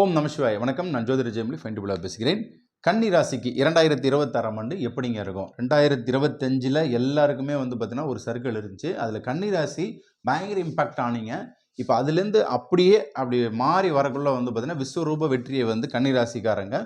ஓம் நமசிவாய் வணக்கம். நான் ஜோதிர ஜெயமலி ஃபைண்டிபுளாக பேசுகிறேன். கன்னி ராசிக்கு இரண்டாயிரத்தி இருபத்தாறாம் ஆண்டு எப்படிங்க இருக்கும்? ரெண்டாயிரத்தி இருபத்தஞ்சில் எல்லாருக்குமே வந்து பார்த்தீங்கன்னா ஒரு சர்க்கிள் இருந்துச்சு. அதில் கன்னி ராசி பயங்கர இம்பாக்ட் ஆனீங்க. இப்போ அதுலேருந்து அப்படியே அப்படி மாறி வரக்குள்ளே வந்து பார்த்தீங்கன்னா விஸ்வரூப வெற்றியை வந்து கன்னி ராசிக்காரங்க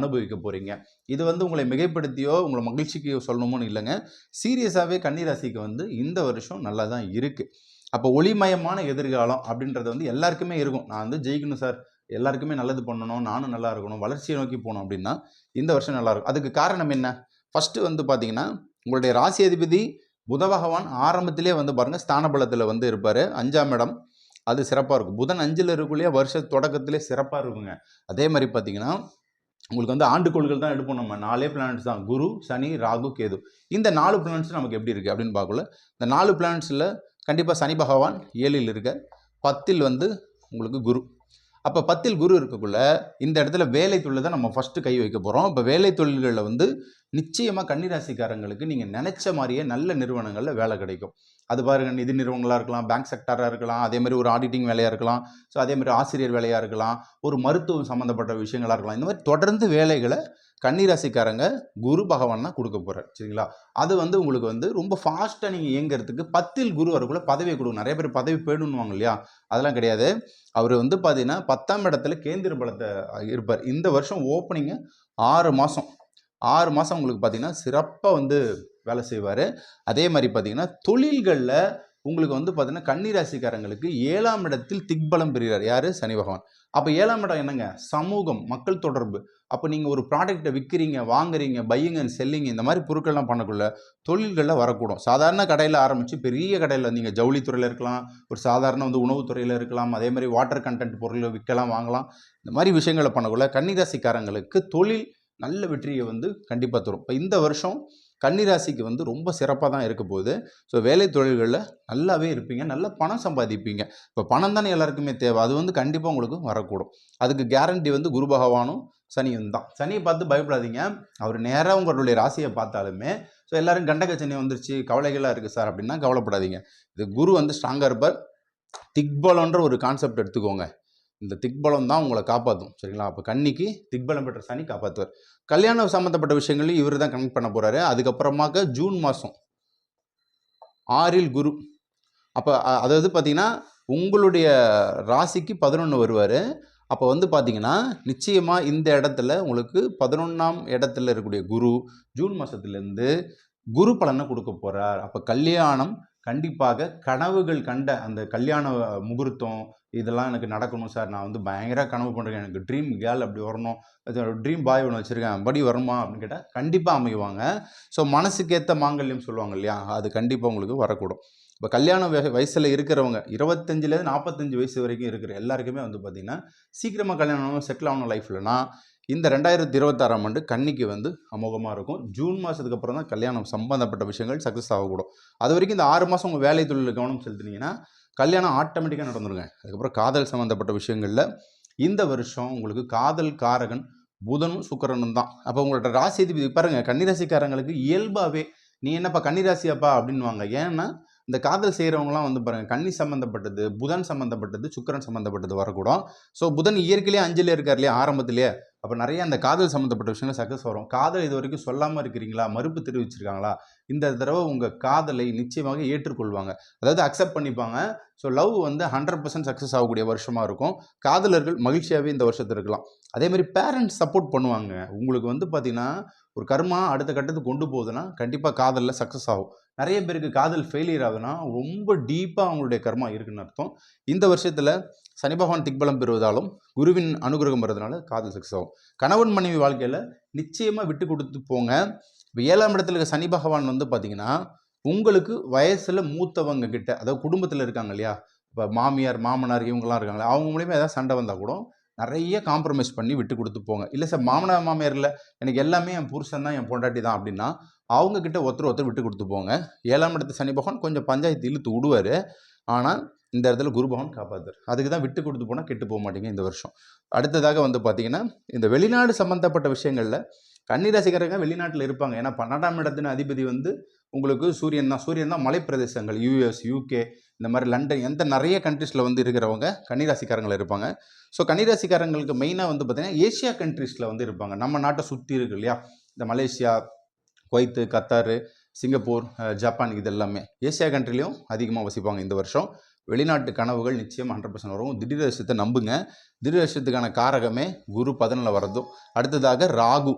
அனுபவிக்க போகிறீங்க இது வந்து உங்களை மிகைப்படுத்தியோ உங்களை மகிழ்ச்சிக்கு சொல்லணுமோன்னு இல்லைங்க. சீரியஸாகவே கன்னிராசிக்கு வந்து இந்த வருஷம் நல்லா தான் இருக்குது அப்போ ஒளிமயமான எதிர்காலம் அப்படின்றது வந்து எல்லாருக்குமே இருக்கும். நான் வந்து ஜெயிக்கணும் சார். எல்லாருக்குமே நல்லது பண்ணணும் நானும் நல்லா இருக்கணும் வளர்ச்சியை நோக்கி போகணும் அப்படின்னா இந்த வருஷம் நல்லாயிருக்கும் அதுக்கு காரணம் என்ன? ஃபஸ்ட்டு வந்து பார்த்தீங்கன்னா உங்களுடைய ராசி அதிபதி புத பகவான் ஆரம்பத்திலே வந்து பாருங்கள் ஸ்தான பலத்தில் வந்து இருப்பார். அஞ்சாம் இடம் அது சிறப்பாக இருக்கும். புதன் அஞ்சில் இருக்குள்ளேயே வருஷ தொடக்கத்திலே சிறப்பாக இருக்குங்க. அதே மாதிரி பார்த்தீங்கன்னா உங்களுக்கு வந்து ஆண்டுக்கோள்கள் தான் எடுப்போம் நம்ம. நாலே பிளானட்ஸ் தான். குரு சனி ராகு கேது. இந்த நாலு பிளானட்ஸ் நமக்கு எப்படி இருக்குது அப்படின்னு பார்க்கல இந்த நாலு பிளானட்ஸில் கண்டிப்பாக சனி பகவான் ஏழில் இருக்க பத்தில் வந்து உங்களுக்கு குரு. அப்போ பத்தில் குரு இருக்கக்குள்ள இந்த இடத்துல வேலை தொழில் தான் நம்ம ஃபஸ்ட்டு கை வைக்க போகிறோம் இப்போ வேலை தொழில்களில் வந்து நிச்சயமாக கன்னிராசிக்காரங்களுக்கு நீங்கள் நினச்ச மாதிரியே நல்ல நிறுவனங்களில் வேலை கிடைக்கும். அது பாருங்க நிதி நிறுவனங்களாக இருக்கலாம் பேங்க் செக்டராக இருக்கலாம் அதே மாதிரி ஒரு ஆடிட்டிங் வேலையாக இருக்கலாம் ஸோ அதே மாதிரி ஆசிரியர் வேலையாக இருக்கலாம் ஒரு மருத்துவம் சம்மந்தப்பட்ட விஷயங்களாக இருக்கலாம். இந்த மாதிரி தொடர்ந்து வேலைகளை கன்னிராசிக்காரங்க குரு பகவான் தான் கொடுக்க போகிறார் சரிங்களா? அது வந்து உங்களுக்கு வந்து ரொம்ப ஃபாஸ்ட்டாக நீங்கள் இயங்குறதுக்கு பத்தில் குரு வரக்குள்ள பதவியை கொடுக்கும் நிறைய பேர் பதவி போயிடுன்னுவாங்க இல்லையா? அதெல்லாம் கிடையாது. அவர் வந்து பார்த்தீங்கன்னா பத்தாம் இடத்துல கேந்திர பலத்தை இருப்பார். இந்த வருஷம் ஓப்பனிங்கு ஆறு மாதம் ஆறு மாதம் உங்களுக்கு பார்த்தீங்கன்னா சிறப்பாக வந்து வேலை செய்வார். அதே மாதிரி பார்த்தீங்கன்னா தொழில்களில் உங்களுக்கு வந்து பார்த்தீங்கன்னா கன்னிராசிக்காரங்களுக்கு ஏழாம் இடத்தில் திக்பலம் பெறுகிறார். யார்? சனி பகவான். அப்போ ஏழாம் இடம் என்னங்க? சமூகம் மக்கள் தொடர்பு. அப்போ நீங்கள் ஒரு ப்ராடக்ட்டை விற்கிறீங்க வாங்குறீங்க பையிங் அண்ட் செல்லிங் இந்த மாதிரி பொருட்கள்லாம் பண்ணக்குள்ள தொழில்களில் வரக்கூடும். சாதாரண கடையில் ஆரம்பித்து பெரிய கடையில் நீங்கள் ஜவுளித்துறையில் இருக்கலாம் ஒரு சாதாரண வந்து உணவுத்துறையில் இருக்கலாம் அதே மாதிரி வாட்டர் கண்டென்ட் பொருளை விற்கலாம் வாங்கலாம். இந்த மாதிரி விஷயங்களை பண்ணக்குள்ள கன்னிராசிக்காரங்களுக்கு தொழில் நல்ல வெற்றியை வந்து கண்டிப்பாக தரும். இப்போ இந்த வருஷம் கன்னிராசிக்கு வந்து ரொம்ப சிறப்பாக தான் இருக்க போகுது. ஸோ வேலை தொழில்களில் நல்லாவே இருப்பீங்க. நல்ல பணம் சம்பாதிப்பீங்க. இப்போ பணம் தானே எல்லாருக்குமே தேவை. அது வந்து கண்டிப்பாக உங்களுக்கு வரக்கூடும். அதுக்கு கேரண்டி வந்து குரு பகவானும் சனியும் தான். சனியை பார்த்து பயப்படாதீங்க. அவர் நேராக உங்களுடைய ராசியை பார்த்தாலுமே ஸோ எல்லாரும் கண்டக சனி வந்துருச்சு கவலைகளாக இருக்குது சார் அப்படின்னா கவலைப்படாதீங்க. இது குரு வந்து ஸ்ட்ராங்காக இருப்பார். திக்பலன்ற ஒரு கான்செப்ட் எடுத்துக்கோங்க. இந்த திக்பலம் தான் உங்களை காப்பாற்றும் சரிங்களா? அப்போ கன்னிக்கு திக்பலம் பெற்ற சனி காப்பாற்றுவார் கல்யாணம் சம்மந்தப்பட்ட விஷயங்களையும் இவர் தான் கனெக்ட் பண்ண போகிறாரு அதுக்கப்புறமாக்க ஜூன் மாதம் ஆறில் குரு. அப்போ அதாவது பார்த்தீங்கன்னா உங்களுடைய ராசிக்கு பதினொன்று வருவார். அப்போ வந்து பார்த்தீங்கன்னா நிச்சயமாக இந்த இடத்துல உங்களுக்கு பதினொன்றாம் இடத்துல இருக்கக்கூடிய குரு ஜூன் மாதத்துலேருந்து குரு பலனை கொடுக்க போகிறார் அப்போ கல்யாணம் கண்டிப்பாக கனவுகள் கண்ட அந்த கல்யாண முகூர்த்தம் இதெல்லாம் எனக்கு நடக்கணும் சார். நான் வந்து பயங்கர கனவு பண்ணுறேன் எனக்கு ட்ரீம் கேர்ள் அப்படி வரணும். ட்ரீம் பாய் ஒன்று வச்சுருக்கேன். படி வருமா அப்படின்னு கேட்டால் கண்டிப்பாக அமைவாங்க. ஸோ மனசுக்கேற்ற மாங்கல்யம் சொல்லுவாங்க இல்லையா? அது கண்டிப்பாக உங்களுக்கு வரக்கூடும். இப்போ கல்யாண வயசில் இருக்கிறவங்க இருபத்தஞ்சிலேருந்து நாற்பத்தஞ்சு வயசு வரைக்கும் இருக்கிற எல்லாருக்குமே வந்து பார்த்திங்கன்னா சீக்கிரமாக கல்யாணம் செட்டில் ஆகணும் லைஃப்லனா இந்த ரெண்டாயிரத்தி இருபத்தாறாம் ஆண்டு கன்னிக்கு வந்து அமோகமாக இருக்கும். ஜூன் மாதத்துக்கு அப்புறம் தான் கல்யாணம் சம்பந்தப்பட்ட விஷயங்கள் சக்ஸஸ் ஆகக்கூடும். அது வரைக்கும் இந்த ஆறு மாதம் உங்கள் வேலை தொழிலில் கவனம் செலுத்தினீங்கன்னா கல்யாணம் ஆட்டோமேட்டிக்காக நடந்துருங்க. அதுக்கப்புறம் காதல் சம்மந்தப்பட்ட விஷயங்களில் இந்த வருஷம் உங்களுக்கு காதல் காரகன் புதனும் சுக்கிரனும் தான். அப்போ உங்களோட ராசி அதிபதி பாருங்கள் கன்னிராசிக்காரங்களுக்கு இயல்பாகவே நீ என்னப்பா கன்னிராசியாப்பா அப்படின்வாங்க ஏன்னா இந்த காதல் செய்கிறவங்களாம் வந்து பாருங்கள் கன்னி சம்மந்தப்பட்டது புதன் சம்மந்தப்பட்டது சுக்கிரன் சம்மந்தப்பட்டது வரக்கூடும். ஸோ புதன் இயற்கையிலே அஞ்சலே இருக்கார் இல்லையா ஆரம்பத்திலேயே. அப்போ நிறைய அந்த காதல் சம்மந்தப்பட்ட விஷயங்கள் சக்ஸஸ் வரும். காதல் இது வரைக்கும் சொல்லாமல் இருக்கிறீங்களா? மறுப்பு தெரிவிச்சிருக்காங்களா? இந்த தடவை உங்கள் காதலை நிச்சயமாக ஏற்றுக்கொள்வாங்க. அதாவது அக்செப்ட் பண்ணிப்பாங்க. ஸோ லவ் வந்து ஹண்ட்ரட் பர்சன்ட் சக்ஸஸ் ஆகக்கூடிய வருஷமாக இருக்கும். காதலர்கள் மகிழ்ச்சியாகவே இந்த வருஷத்தில் இருக்கலாம். அதே மாதிரி பேரண்ட்ஸ் சப்போர்ட் பண்ணுவாங்க. உங்களுக்கு வந்து பார்த்திங்கன்னா ஒரு கர்மா அடுத்த கட்டத்துக்கு கொண்டு போகுதுன்னா கண்டிப்பாக காதலில் சக்ஸஸ் ஆகும். நிறைய பேருக்கு காதல் ஃபெயிலியர் ஆகுதுன்னா ரொம்ப டீப்பாக அவங்களுடைய கர்மா இருக்குன்னு அர்த்தம். இந்த வருஷத்தில் சனி பகவான் திக்பலம் பெறுவதாலும் குருவின் அனுகிரகம் பெறதுனால காதல் சக்ஸஸ் ஆகும். கணவன் மனைவி வாழ்க்கையில் நிச்சயமாக விட்டு கொடுத்து போங்க. இப்போ ஏழாம் இடத்துல இருக்க சனி பகவான் வந்து பார்த்தீங்கன்னா உங்களுக்கு வயசில் மூத்தவங்க கிட்ட அதாவது குடும்பத்தில் இருக்காங்க இல்லையா? இப்போ மாமியார் மாமனார் இவங்கெல்லாம் இருக்காங்களே அவங்க மூலியமாக ஏதாவது சண்டை வந்தால் கூட நிறைய காம்ப்ரமைஸ் பண்ணி விட்டு கொடுத்து போங்க. இல்லை சார் மாமனார் மாமியார் இல்லை எனக்கு எல்லாமே என் புருஷன் தான் என் பொண்டாட்டி தான் அப்படின்னா அவங்கக்கிட்ட ஒருத்தர் ஒருத்தர் விட்டு கொடுத்து போங்க. ஏழாம் இடத்து சனி பகவான் கொஞ்சம் பஞ்சாயத்து இழுத்து விடுவார். ஆனால் இந்த இடத்துல குரு பகவான் காப்பாத்துறார். அதுக்கு தான் விட்டு கொடுத்து போனால் கெட்டு போக மாட்டீங்க இந்த வருஷம். அடுத்ததாக வந்து பார்த்திங்கன்னா இந்த வெளிநாடு சம்மந்தப்பட்ட விஷயங்களில் கன்னிராசிக்காரங்க வெளிநாட்டில் இருப்பாங்க. ஏன்னா பன்னெண்டாம் இடத்தின் அதிபதி வந்து உங்களுக்கு சூரியன் தான். சூரியன் தான் மலைப்பிரதேசங்கள் யூஎஸ் யூகே இந்த மாதிரி லண்டன் எந்த நிறைய கண்ட்ரீஸில் வந்து இருக்கிறவங்க கன்னிராசிக்காரங்கள் இருப்பாங்க. ஸோ கன்னிராசிக்காரங்களுக்கு மெயினாக வந்து பார்த்திங்கன்னா ஏஷியா கண்ட்ரீஸில் வந்து இருப்பாங்க. நம்ம நாட்டை சுற்றி இருக்கு இல்லையா? இந்த Malaysia Kuwait Qatar Singapore Japan இது எல்லாமே ஏசியா கண்ட்ரிலையும் அதிகமாக வசிப்பாங்க இந்த வருஷம். வெளிநாட்டு கனவுகள் நிச்சயம் ஹண்ட்ரட் பர்சன்ட் வரும். திடீரசத்தை நம்புங்க. திடீர் வருஷத்துக்கான காரகமே குரு பதினில் வரதும் அடுத்ததாக ராகு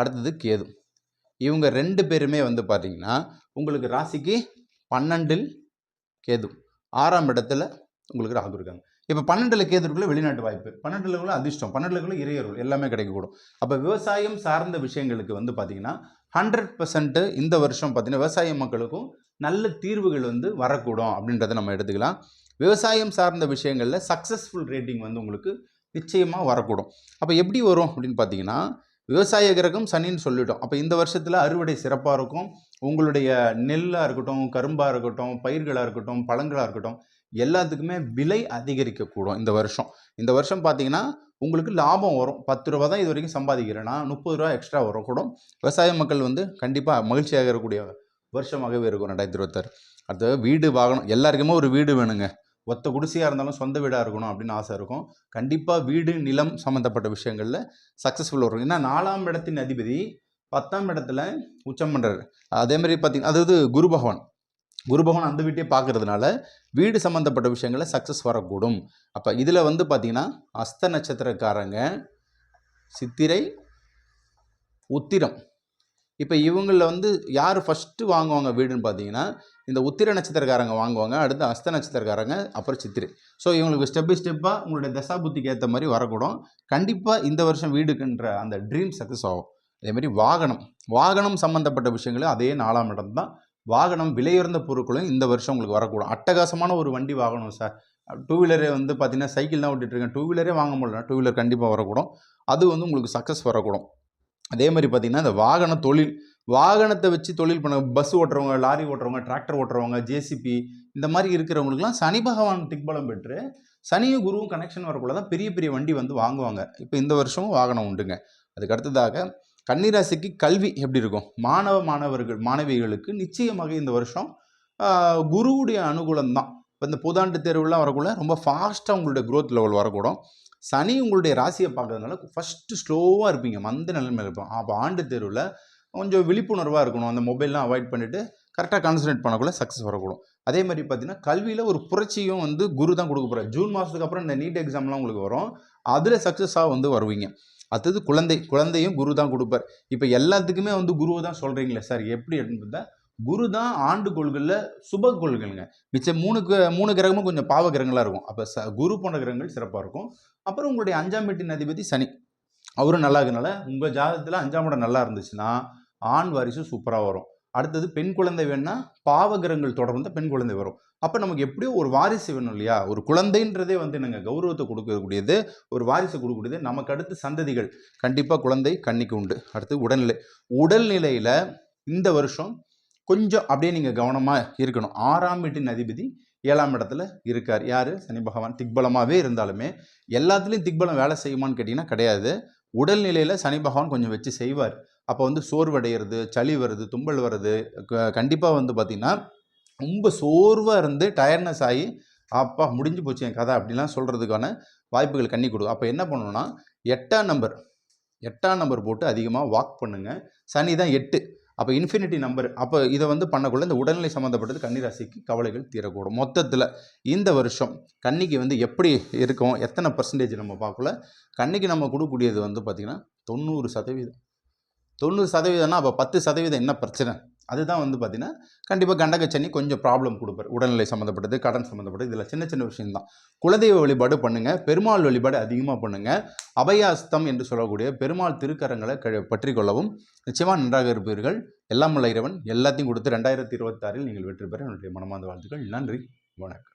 அடுத்தது கேது. இவங்க ரெண்டு பேருமே வந்து பார்த்தீங்கன்னா உங்களுக்கு ராசிக்கு பன்னெண்டில் கேது. ஆறாம் இடத்துல உங்களுக்கு ராகு இருக்காங்க. இப்போ பன்னெண்டில் கேதுக்குள்ளே வெளிநாட்டு வாய்ப்பு. பன்னெண்டுலக்குள்ள அதிர்ஷ்டம் பன்னெண்டுலக்குள்ள இறையருள் எல்லாமே கிடைக்கக்கூடும். அப்போ விவசாயம் சார்ந்த விஷயங்களுக்கு வந்து பார்த்தீங்கன்னா ஹண்ட்ரட் பர்சன்ட்டு இந்த வருஷம் பார்த்தீங்கன்னா விவசாய மக்களுக்கும் நல்ல தீர்வுகள் வந்து வரக்கூடும் அப்படின்றத நம்ம எடுத்துக்கலாம். விவசாயம் சார்ந்த விஷயங்களில் சக்ஸஸ்ஃபுல் ரேட்டிங் வந்து உங்களுக்கு நிச்சயமாக வரக்கூடும். அப்போ எப்படி வரும் அப்படின்னு பார்த்தீங்கன்னா விவசாய கிரகம் சனின்னு சொல்லிட்டோம். அப்போ இந்த வருஷத்தில் அறுவடை சிறப்பாக இருக்கும். உங்களுடைய நெல்லாக இருக்கட்டும் கரும்பாக இருக்கட்டும் பயிர்களாக இருக்கட்டும் பழங்களாக இருக்கட்டும் எல்லாத்துக்குமே விலை அதிகரிக்கக்கூடும் இந்த வருஷம். இந்த வருஷம் பார்த்தீங்கன்னா உங்களுக்கு லாபம் வரும். பத்து ரூபா தான் இது வரைக்கும் சம்பாதிக்கிறேன்னா முப்பது ரூபா எக்ஸ்ட்ரா வரக்கூடும் விவசாய மக்கள் வந்து கண்டிப்பாக மகிழ்ச்சியாக இருக்கக்கூடிய வருஷமாகவே இருக்கும் ரெண்டாயிரத்தி இருபத்தாறு. அடுத்தது வீடு வாகனம் எல்லாருக்குமே ஒரு வீடு வேணுங்க. ஒத்த குடிசையாக இருந்தாலும் சொந்த வீடாக இருக்கணும் அப்படின்னு ஆசை இருக்கும். கண்டிப்பாக வீடு நிலம் சம்மந்தப்பட்ட விஷயங்களில் சக்ஸஸ்ஃபுல் வரும். ஏன்னா நாலாம் இடத்தின் அதிபதி பத்தாம் இடத்துல உச்சம் பண்ணுறாரு அதே மாதிரி பார்த்தீங்கன்னா அதாவது குரு பகவான். குரு பகவான் அந்த வீட்டையே பார்க்கறதுனால வீடு சம்மந்தப்பட்ட விஷயங்களில் சக்ஸஸ் வரக்கூடும். அப்போ இதில் வந்து பார்த்திங்கன்னா அஸ்த நட்சத்திரக்காரங்க சித்திரை உத்திரம். இப்போ இவங்களில் வந்து யார் ஃபஸ்ட்டு வாங்குவாங்க வீடுன்னு பார்த்தீங்கன்னா இந்த உத்திர நட்சத்திரக்காரங்க வாங்குவாங்க அடுத்து அஸ்த நட்சத்திரக்காரங்க அப்புறம் சித்திரை. ஸோ இவங்களுக்கு ஸ்டெப் பை ஸ்டெப்பாக உங்களுடைய தசா புத்திக்கு ஏற்ற மாதிரி வரக்கூடும். கண்டிப்பாக இந்த வருஷம் வீடுக்குன்ற அந்த ட்ரீம் சக்ஸஸ் ஆகும். அதேமாதிரி வாகனம். வாகனம் சம்மந்தப்பட்ட விஷயங்களும் அதே நாலாம் இடம் தான் வாகனம் விலையுயர்ந்த பொருட்களும் இந்த வருஷம் உங்களுக்கு வரக்கூடும். அட்டகாசமான ஒரு வண்டி வாங்கணும் சார். டூ வீலரே வந்து பார்த்தீங்கன்னா சைக்கிள் தான் ஓட்டிட்டு டூ வீலரே வாங்க முடியல டூ வீலர் கண்டிப்பாக வரக்கூடும். அது வந்து உங்களுக்கு சக்ஸஸ் வரக்கூடும். அதே மாதிரி பார்த்தீங்கன்னா இந்த வாகன தொழில் வாகனத்தை வச்சு தொழில் பண்ண பஸ் ஓட்டுறவங்க லாரி ஓட்டுறவங்க டிராக்டர் ஓட்டுறவங்க ஜேசிபி இந்த மாதிரி இருக்கிறவங்களுக்குலாம் சனி பகவான் திக்பலம் பெற்று சனியும் குருவும் கனெக்ஷன் வரக்குள்ள தான் பெரிய பெரிய வண்டி வந்து வாங்குவாங்க. இப்போ இந்த வருஷமும் வாகனம் உண்டுங்க. அதுக்கு அடுத்ததாக கன்னிராசிக்கு கல்வி எப்படி இருக்கும்? மாணவ மாணவர்கள் மாணவிகளுக்கு நிச்சயமாக இந்த வருஷம் குருவுடைய அனுகூலம் தான் இப்போ இந்த புதாண்டு தேர்வுலாம் வரக்குள்ள ரொம்ப ஃபாஸ்ட்டாக உங்களுடைய க்ரோத் லெவல் வரக்கூடும். சனி உங்களுடைய ராசியை பார்க்கறதுனால ஃபஸ்ட்டு ஸ்லோவாக இருப்பீங்க. மந்த நிலைமையில் இருப்போம் அப்போ ஆண்டு தேர்வில் கொஞ்சம் விழிப்புணர்வாக இருக்கணும். அந்த மொபைல்லாம் அவாய்ட் பண்ணிவிட்டு கரெக்டாக கான்சன்ட்ரேட் பண்ணக்குள்ள சக்ஸஸ் வரக்கூடும். அதே மாதிரி பார்த்தீங்கன்னா கல்வியில் ஒரு புரட்சியும் வந்து குரு தான் கொடுக்க போகிறார் ஜூன் மாதத்துக்கு அப்புறம் இந்த நீட் எக்ஸாம்லாம் உங்களுக்கு வரும். அதில் சக்ஸஸாக வந்து வருவீங்க. அடுத்தது குழந்தை குழந்தையும் குரு தான் கொடுப்பார். இப்போ எல்லாத்துக்குமே வந்து குருவை தான் சொல்கிறீங்களே சார் எப்படி அப்படின்னு பார்த்தா குரு தான் ஆண்டு கொள்கையில் சுப கொள்கைங்க. மிச்சம் மூணு க- மூணு கிரகமும் கொஞ்சம் பாவ கிரகங்களாக இருக்கும். அப்போ ச குரு போன்ற கிரகங்கள் சிறப்பாக இருக்கும். அப்புறம் உங்களுடைய அஞ்சாம் வீட்டின் அதிபதி சனி. அவரும் நல்லா இருக்கனால உங்கள் ஜாதகத்தில் அஞ்சாம் இடம் நல்லா இருந்துச்சுன்னா ஆண் வாரிசு சூப்பராக வரும். அடுத்தது பெண் குழந்தை வேணும்னா பாவகிரகங்கள் தொடர்ந்து பெண் குழந்தை வரும். அப்போ நமக்கு எப்படியோ ஒரு வாரிசு வேணும் இல்லையா? ஒரு குழந்தைன்றதே வந்து என்னங்க கௌரவத்தை கொடுக்கக்கூடியது ஒரு வாரிசு கொடுக்கக்கூடியது. நமக்கு அடுத்து சந்ததிகள். கண்டிப்பாக குழந்தை கன்னிக்கு உண்டு. அடுத்து உடல்நிலை. உடல்நிலையில் இந்த வருஷம் கொஞ்சம் அப்படியே நீங்கள் கவனமாக இருக்கணும். ஆறாம் வீட்டின் அதிபதி ஏழாம் இடத்துல இருக்கார். யார்? சனி பகவான். திக்பலமாகவே இருந்தாலுமே எல்லாத்துலேயும் திக்பலம் வேலை செய்யுமான்னு கேட்டிங்கன்னா கிடையாது. உடல்நிலையில் சனி பகவான் கொஞ்சம் வச்சு செய்வார். அப்போ வந்து சோர்வடைகிறது சளி வருது தும்பல் வருது கண்டிப்பாக வந்து பார்த்திங்கன்னா ரொம்ப சோர்வாக இருந்து டயர்னஸ் ஆகி அப்பா முடிஞ்சு போச்சு என் கதை அப்படிலாம் சொல்கிறதுக்கான வாய்ப்புகள் கண்ணி கொடுக்கும் அப்போ என்ன பண்ணணும்னா எட்டாம் நம்பர் எட்டாம் நம்பர் போட்டு அதிகமாக வாக் பண்ணுங்கள் சனி தான் எட்டு. அப்போ இன்ஃபினிட்டி நம்பர் அப்போ இதை வந்து பண்ணக்குள்ள இந்த உடல்நிலை சம்மந்தப்பட்டது கன்னிராசிக்கு கவலைகள் தீரக்கூடும். மொத்தத்தில் இந்த வருஷம் கன்னிக்கு வந்து எப்படி இருக்கும் எத்தனை பர்சன்டேஜ் நம்ம பார்க்கல. கன்னிக்கு நம்ம கொடுக்கக்கூடியது வந்து பார்த்திங்கன்னா தொண்ணூறு சதவீதம். தொண்ணூறு சதவீதம்னா அப்போ பத்து சதவீதம் என்ன பிரச்சனை? அதுதான் வந்து பார்த்திங்கன்னா கண்டிப்பாக கண்டகச்சனி கொஞ்சம் ப்ராப்ளம் கொடுப்பார். உடல்நிலை சம்மந்தப்பட்டது கடன் சம்மந்தப்பட்டது இதில் சின்ன சின்ன விஷயம்தான். குலதெய்வ வழிபாடு பண்ணுங்கள் பெருமாள் வழிபாடு அதிகமாக பண்ணுங்கள் அபயாஸ்தம் என்று சொல்லக்கூடிய பெருமாள் திருக்கரங்களை க பற்றி கொள்ளவும் நிச்சயமாக நன்றாக இருப்பீர்கள். எல்லாம் வல்ல இறைவன் எல்லாத்தையும் கொடுத்து ரெண்டாயிரத்தி இருபத்தாறில் நீங்கள் வெற்றி பெற என்னுடைய மனமார்ந்த வாழ்த்துக்கள். நன்றி வணக்கம்.